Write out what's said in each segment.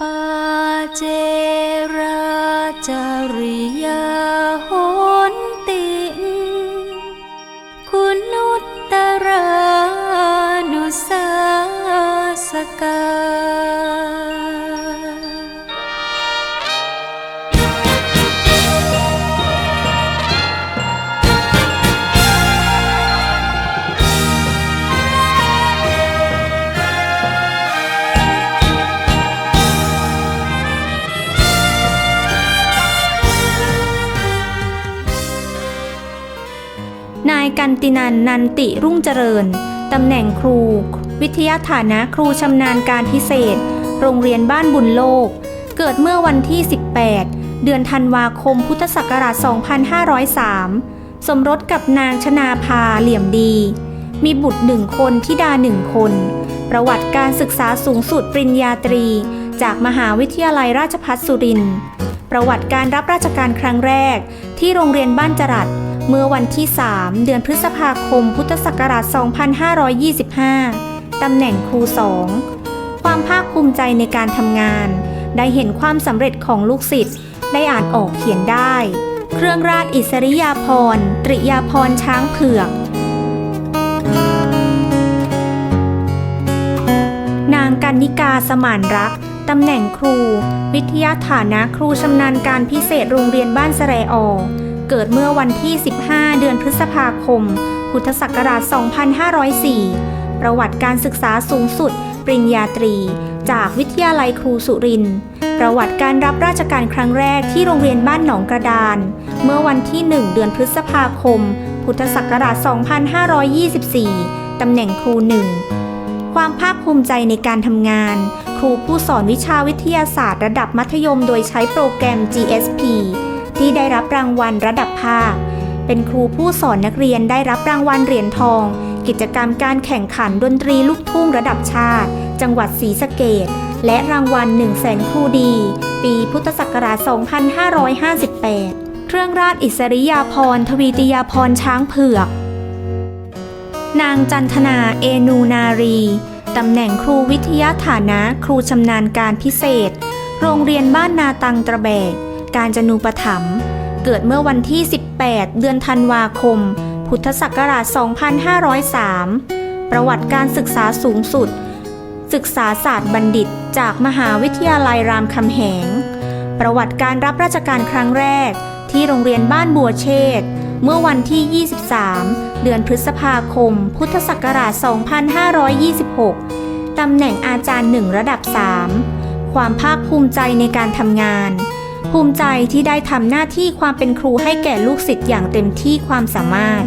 ปาเจราจาริย ตินันนันติรุ่งเจริญ ตำแหน่งครู วิทยาฐานะครูชำนาญการพิเศษ โรงเรียนบ้านบุญโลก เกิดเมื่อวันที่ 18 เดือนธันวาคมพุทธศักราช 2503 สมรสกับนางชนาภาเหลี่ยมดี มีบุตรหนึ่งคนทิดาหนึ่งคน ประวัติการศึกษาสูงสุดปริญญาตรี จากมหาวิทยาลัยราชภัฏสุรินทร์ประวัติการรับราชการครั้งแรกที่โรงเรียนบ้านจรัส เมื่อวันที่ 3 เดือนพฤษภาคม พุทธศักราช 2525 ตำแหน่งครูสองความภาคภูมิใจในการทำงาน ได้เห็นความสำเร็จของลูกศิษย์ ได้อ่านออกเขียนได้ เครื่องราชอิสริยาภรณ์ ตริยาภรณ์ช้างเผือก นางกันนิกาสมานรัก ตำแหน่งครู วิทยาฐานะครูชำนาญการพิเศษโรงเรียนบ้านสะแรอ เกิดเมื่อวันที่ 15 เดือนพฤษภาคม พุทธศักราช 2504 ประวัติการศึกษาสูงสุด ปริญญาตรี จากวิทยาลัยครูสุรินทร์ประวัติการรับราชการครั้งแรกที่โรงเรียนบ้านหนองกระดาน เมื่อวันที่ 1 เดือนพฤษภาคม พุทธศักราช 2524 ตำแหน่งครูหนึ่งความภาคภูมิใจในการทำงาน ครูผู้สอนวิชาวิทยาศาสตร์ระดับมัธยมโดยใช้โปรแกรม GSP ที่ได้รับรางวัลระดับภาค เป็นครูผู้สอนนักเรียนได้รับรางวัลเหรียญทอง กิจกรรมการแข่งขันดนตรีลูกทุ่งระดับชาติ จังหวัดศรีสะเกดและรางวัล 1 0 0 0 0แสนครูดี ปีพุทธศักราช 2558 เครื่องราชอิสริยาภรณ์ทวีติยาภรณ์ช้างเผือก นางจันทนาเอนูนารีตำแหน่งครูวิทยาฐานะ ครูชำนาญการพิเศษ โรงเรียนบ้านนาตังตระแบก การจนูปถัมภ์เกิดเมื่อวันที่ 18 เดือนธันวาคม พุทธศักราช 2503 ประวัติการศึกษาสูงสุด ศึกษาศาสตร์บัณฑิต จากมหาวิทยาลัยรามคำแหง ประวัติการรับราชการครั้งแรก ที่โรงเรียนบ้านบัวเชษเมื่อวันที่ 23 เดือนพฤษภาคม พุทธศักราช 2526 ตำแหน่งอาจารย์หนึ่งระดับ 3 ความภาคภูมิใจในการทำงาน ภูมิใจที่ได้ทำหน้าที่ความเป็นครูให้แก่ลูกศิษย์อย่างเต็มที่ความสามารถ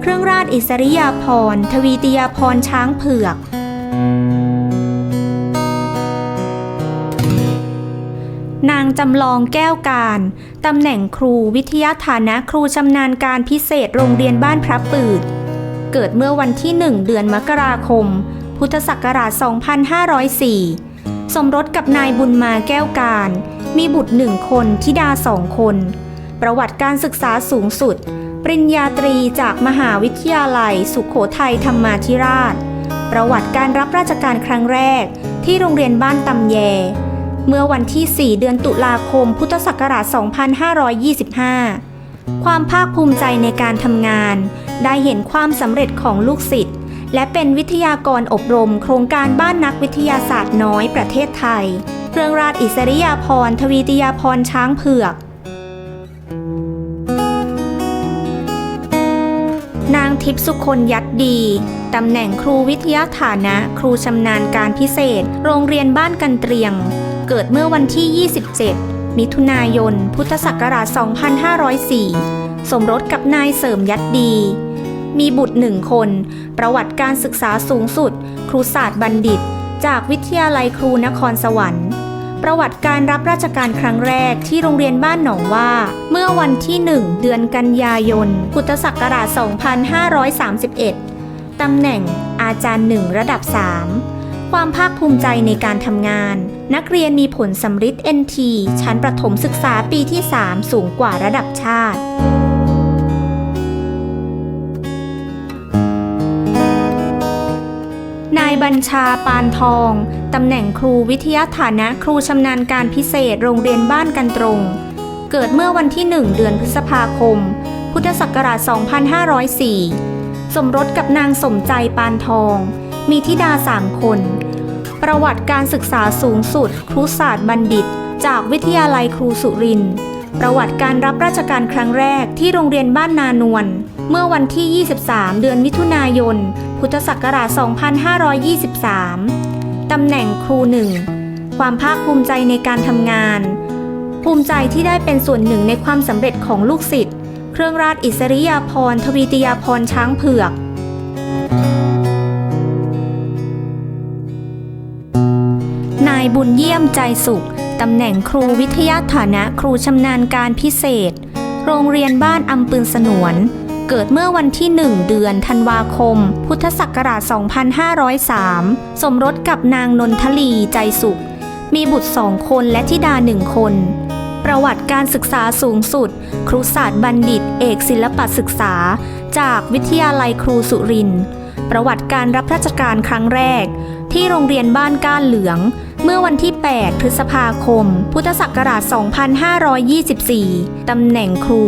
เครื่องราชอิสริยาภรณ์ทวีติยาภรณ์ช้างเผือก นางจำลองแก้วการตำแหน่งครูวิทยาฐานะครูชำนาญการพิเศษโรงเรียนบ้านพระปืดเกิดเมื่อวันที่ 1 เดือนมกราคม พุทธศักราช 2504 สมรสกับนายบุญมาแก้วการ มีบุตรหนึ่งคนทิดาสองคน ประวัติการศึกษาสูงสุด ปริญญาตรีจากมหาวิทยาลัย สุขโขทัยธรรมาธิราช ประวัติการรับราชการครั้งแรกที่โรงเรียนบ้านตำแย เมื่อวันที่ 4 เดือนตุลาคม พุทธศักราช 2525 ความภาคภูมิใจในการทำงาน ได้เห็นความสำเร็จของลูกศิษย์และเป็นวิทยากรอบรม โครงการบ้านนักวิทยาศาสตร์น้อยประเทศไทย เครื่องราชอิสริยาภรณ์ทวีติยาภรณ์ช้างเผือก นางทิพย์สุคนยัดดี ตำแหน่งครูวิทยาฐานะ ครูชำนาญการพิเศษ โรงเรียนบ้านกันเตรียง เกิดเมื่อวันที่ 27 มิถุนายน พุทธศักราช 2504 สมรสกับนายเสริมยัดดีมีบุตรหนึ่งคน ประวัติการศึกษาสูงสุด ครูศาสตร์บัณฑิต จากวิทยาลัยครูนครสวรรค์ ประวัติการรับราชการครั้งแรกที่โรงเรียนบ้านหนองว่า เมื่อวันที่ 1 เดือนกันยายน พุทธศักราช 2531 ตำแหน่งอาจารย์หนึ่งระดับ 3 ความภาคภูมิใจในการทำงาน นักเรียนมีผลสำริด NT ชั้นประถมศึกษาปีที่ 3 สูงกว่าระดับชาติ บัญชาปานทอง ตำแหน่งครูวิทยาฐานะครูชำนาญการพิเศษโรงเรียนบ้านกันตรง เกิดเมื่อวันที่ 1 เดือนพฤษภาคม พุทธศักราช 2504 สมรสกับนางสมใจปานทอง มีธิดาสามคน ประวัติการศึกษาสูงสุด ครุศาสตร์บัณฑิต จากวิทยาลัยครูสุรินทร์ประวัติการรับราชการครั้งแรกที่โรงเรียนบ้านนานวลเมื่อวันที่ 23 เดือนมิถุนายน พุทธศักราช 2523 ตำแหน่งครูหนึ่ง ความภาคภูมิใจในการทำงาน ภูมิใจที่ได้เป็นส่วนหนึ่งในความสำเร็จของลูกศิษย์ เครื่องราชอิสริยาภรณ์ทวีติยาภรณ์ช้างเผือก นายบุญเยี่ยมใจสุข ตำแหน่งครูวิทยาฐานะครูชำนาญการพิเศษ โรงเรียนบ้านอำปืนสนวน เกิดเมื่อวันที่ 1 เดือนธันวาคม พุทธศักราช 2503 สมรสกับนางนนทลีใจสุข มีบุตรสองคนและธิดาหนึ่งคน ประวัติการศึกษาสูงสุด ครุศาสตร์บัณฑิต เอกศิลปศึกษา จากวิทยาลัยครูสุรินทร์ประวัติการรับราชการครั้งแรก ที่โรงเรียนบ้านก้านเหลือง เมื่อวันที่ 8 พฤษภาคม พุทธศักราช 2524 ตำแหน่งครู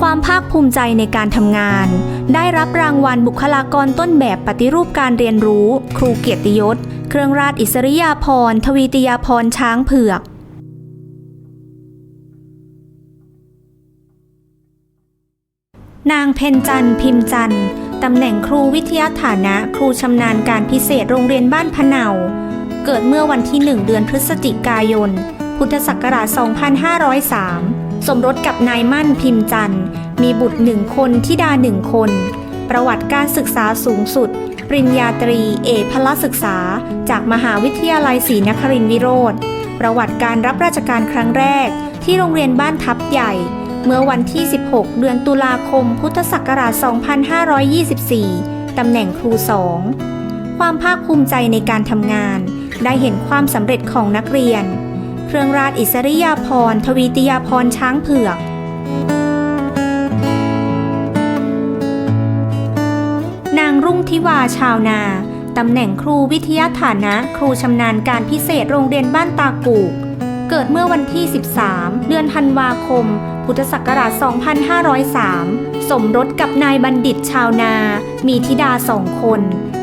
ความภาคภูมิใจในการทำงาน ได้รับรางวัลบุคลากรต้นแบบปฏิรูปการเรียนรู้ ครูเกียรติยศ เครื่องราชอิสริยาภรณ์ทวีติยาภรณ์ช้างเผือกนางเพนจันพิมจันตำแหน่งครูวิทยาฐานะ ครูชำนาญการพิเศษโรงเรียนบ้านพะเนา เกิดเมื่อวันที่ 1 เดือนพฤศจิกายน พุทธศักราช 2503 สมรสกับนายมั่นพิมพ์จันทร์ มีบุตรหนึ่งคนทิดาหนึ่งคน ประวัติการศึกษาสูงสุด ปริญญาตรี เอกพละศึกษา จากมหาวิทยาลัยศรีนครินทรวิโรธประวัติการรับราชการครั้งแรก ที่โรงเรียนบ้านทับใหญ่ เมื่อวันที่ 16 เดือนตุลาคม พุทธศักราช 2524 ตำแหน่งครูสองความภาคภูมิใจในการทำงาน ได้เห็นความสำเร็จของนักเรียน เครื่องราชอิสริยาภรณ์ทวีติยาภรณ์ช้างเผือก นางรุ่งทิวาชาวนา ตำแหน่งครูวิทยาฐานะครูชำนาญการพิเศษโรงเรียนบ้านตากูก เกิดเมื่อวันที่ 13 เดือนธันวาคม พุทธศักราช 2503 สมรสกับนายบัณฑิตชาวนา มีธิดาสองคน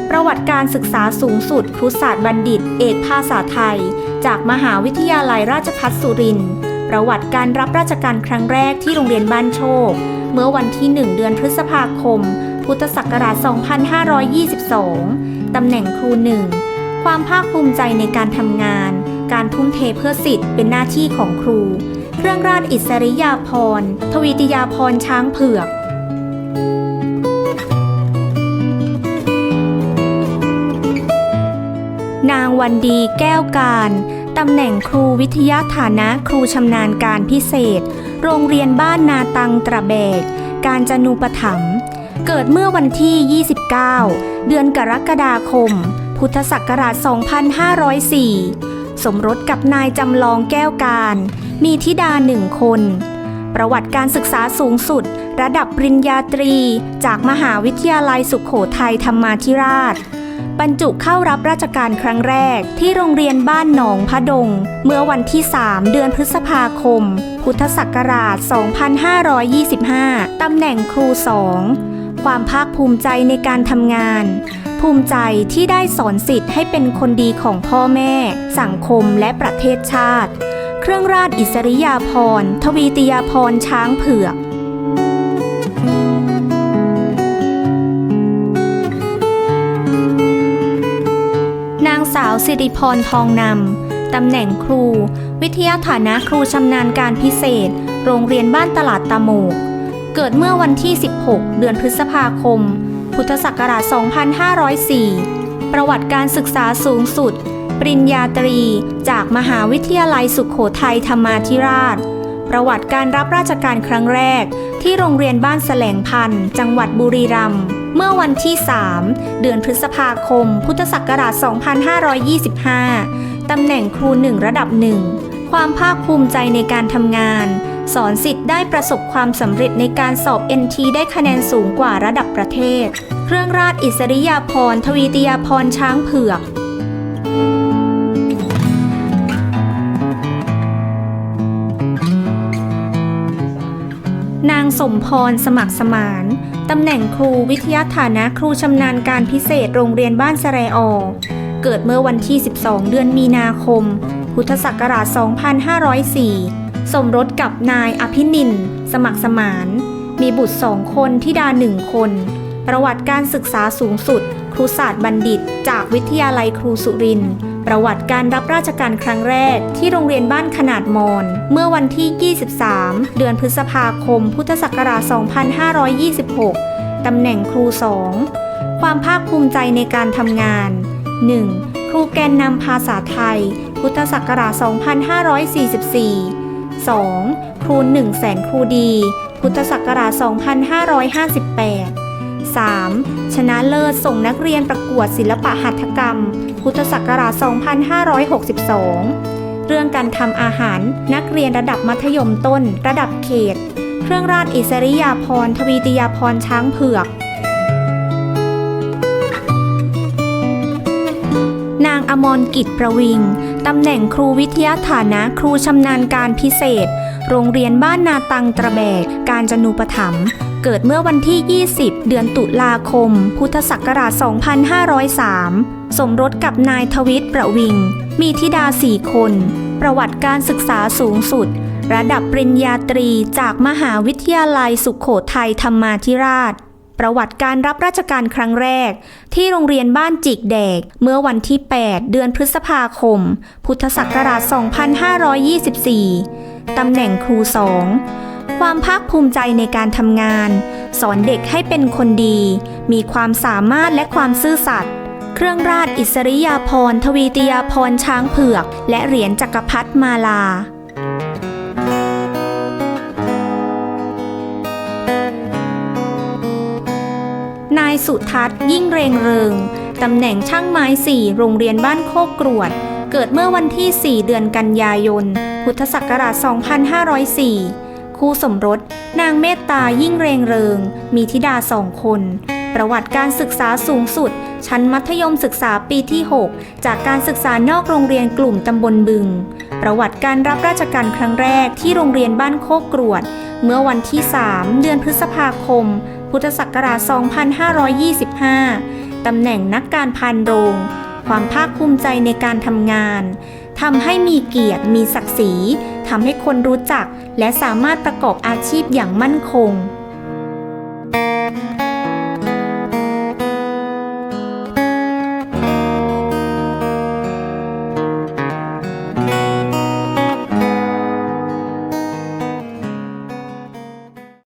ประวัติการศึกษาสูงสุดครุศาสตร์บัณฑิต เอกภาษาไทย จากมหาวิทยาลัยราชภัฏสุรินทร์ประวัติการรับราชการครั้งแรกที่โรงเรียนบ้านโชค เมื่อวันที่ 1 เดือนพฤษภาคม พุทธศักราช 2522 ตำแหน่งครูหนึ่ง ความภาคภูมิใจในการทำงาน การทุ่มเทเพื่อสิทธิ์เป็นหน้าที่ของครู เครื่องราชอิสริยาภรณ์ ทวีติยาภรณ์ช้างเผือก นางวันดีแก้วการ ตำแหน่งครูวิทยาฐานะครูชำนาญการพิเศษ โรงเรียนบ้านนาตังตระแบก การจนูปถัมภ์เกิดเมื่อวันที่ 29 เดือนกรกฎาคม พุทธศักราช 2504 สมรสกับนายจำลองแก้วการ มีธิดาหนึ่งคน ประวัติการศึกษาสูงสุด ระดับปริญญาตรี จากมหาวิทยาลัยสุขโขทัยธรรมาธิราช บรรจุเข้ารับราชการครั้งแรก ที่โรงเรียนบ้านหนองพะดง เมื่อวันที่ 3 เดือนพฤษภาคม พุทธศักราช 2525 ตำแหน่งครูสองความภาคภูมิใจในการทำงาน ภูมิใจที่ได้สอนสิทธิ์ให้เป็นคนดีของพ่อแม่ สังคมและประเทศชาติ เครื่องราชอิสริยาภรณ์ ทวีติยาภรณ์ช้างเผือก สาวสิริพรทองนำ ตำแหน่งครู วิทยาฐานะครูชำนาญการพิเศษ โรงเรียนบ้านตลาดตะโมก เกิดเมื่อวันที่ 16 เดือนพฤษภาคม พุทธศักราช 2504 ประวัติการศึกษาสูงสุด ปริญญาตรี จากมหาวิทยาลัยสุขโขทัยธรรมาธิราช ประวัติการรับราชการครั้งแรก ที่โรงเรียนบ้านแสลงพันธ์จังหวัดบุรีรัมย์ เมื่อวันที่ 3 เดือนพฤษภาคม พุทธศักราช 2525 ตำแหน่งครูหนึ่งระดับหนึ่ง ความภาคภูมิใจในการทำงาน สอนสิทธิ์ได้ประสบความสำเร็จในการสอบ NT ได้คะแนนสูงกว่าระดับประเทศ เครื่องราชอิสริยาภรณ์ทวีติยาภรณ์ช้างเผือก นางสมพรสมัครสมาน ตำแหน่งครูวิทยาฐานะครูชำนาญการพิเศษโรงเรียนบ้านสะแรออเกิดเมื่อวันที่ 12 เดือนมีนาคม พุทธศักราช 2504 สมรสกับนายอภินิน สมัครสมาน มีบุตรสองคนที่ดาหนึ่งคน ประวัติการศึกษาสูงสุด ครูศาสตร์บัณฑิต จากวิทยาลัยครูสุรินทร์ ประวัติการรับราชการครั้งแรก ที่โรงเรียนบ้านขนาดมอนเมื่อวันที่ 23 เดือนพฤษภาคม พุทธศักราช 2526 ตำแหน่งครู 2 ความภาคภูมิใจในการทำงาน 1. ครูแกนนำภาษาไทย พุทธศักราช 2544 2. ครู1แสนครูดี พุทธศักราช 2558 3. ชนะเลิศส่งนักเรียนประกวดศิลปะหัตถกรรม พุทธศักราช 2562 เรื่องการทำอาหารนักเรียนระดับมัธยมต้น ระดับเขต เครื่องราชอิสริยาภรณ์ทวีติยาภรณ์ช้างเผือก นางอมรกิจประวิงตำแหน่งครูวิทยาฐานะครูชำนาญการพิเศษ โรงเรียนบ้านนาตังตระแบก การจนูปถัมภ์ เกิดเมื่อวันที่ 20 เดือนตุลาคม พุทธศักราช 2503 สมรสกับนายทวิตประวิง มีธิดาสี่คน ประวัติการศึกษาสูงสุด ระดับปริญญาตรีจากมหาวิทยาลัยสุขโขทัยธรรมาธิราช ประวัติการรับราชการครั้งแรก ที่โรงเรียนบ้านจิกแดก เมื่อวันที่ 8 เดือนพฤษภาคม พุทธศักราช 2524 ตำแหน่งครูสอง ความภาคภูมิใจในการทำงาน สอนเด็กให้เป็นคนดี มีความสามารถและความซื่อสัตย์เครื่องราชอิสริยาภรณ์ทวีติยาภรณ์ช้างเผือก และเหรียญจักรพรรดิมาลานายสุทัศน์ยิ่งเรงเริง ตำแหน่งช่างไม้สี่โรงเรียนบ้านโคกกรวด เกิดเมื่อวันที่ 4 เดือนกันยายน พุทธศักราช 2504 คู่สมรส นางเมตตายิ่งเรงเริง มีธิดาสองคน ประวัติการศึกษาสูงสุด ชั้นมัธยมศึกษาปีที่ 6 จากการศึกษานอกโรงเรียนกลุ่มตำบลบึง ประวัติการรับราชการครั้งแรกที่โรงเรียนบ้านโคกกรวด เมื่อวันที่ 3 เดือนพฤษภาคม พุทธศักราช 2525 ตำแหน่งนักการพานโรง ความภาคภูมิใจในการทำงาน ทำให้มีเกียรติมีศักดิ์ศรีทำให้คนรู้จัก และสามารถประกอบอาชีพอย่างมั่นคง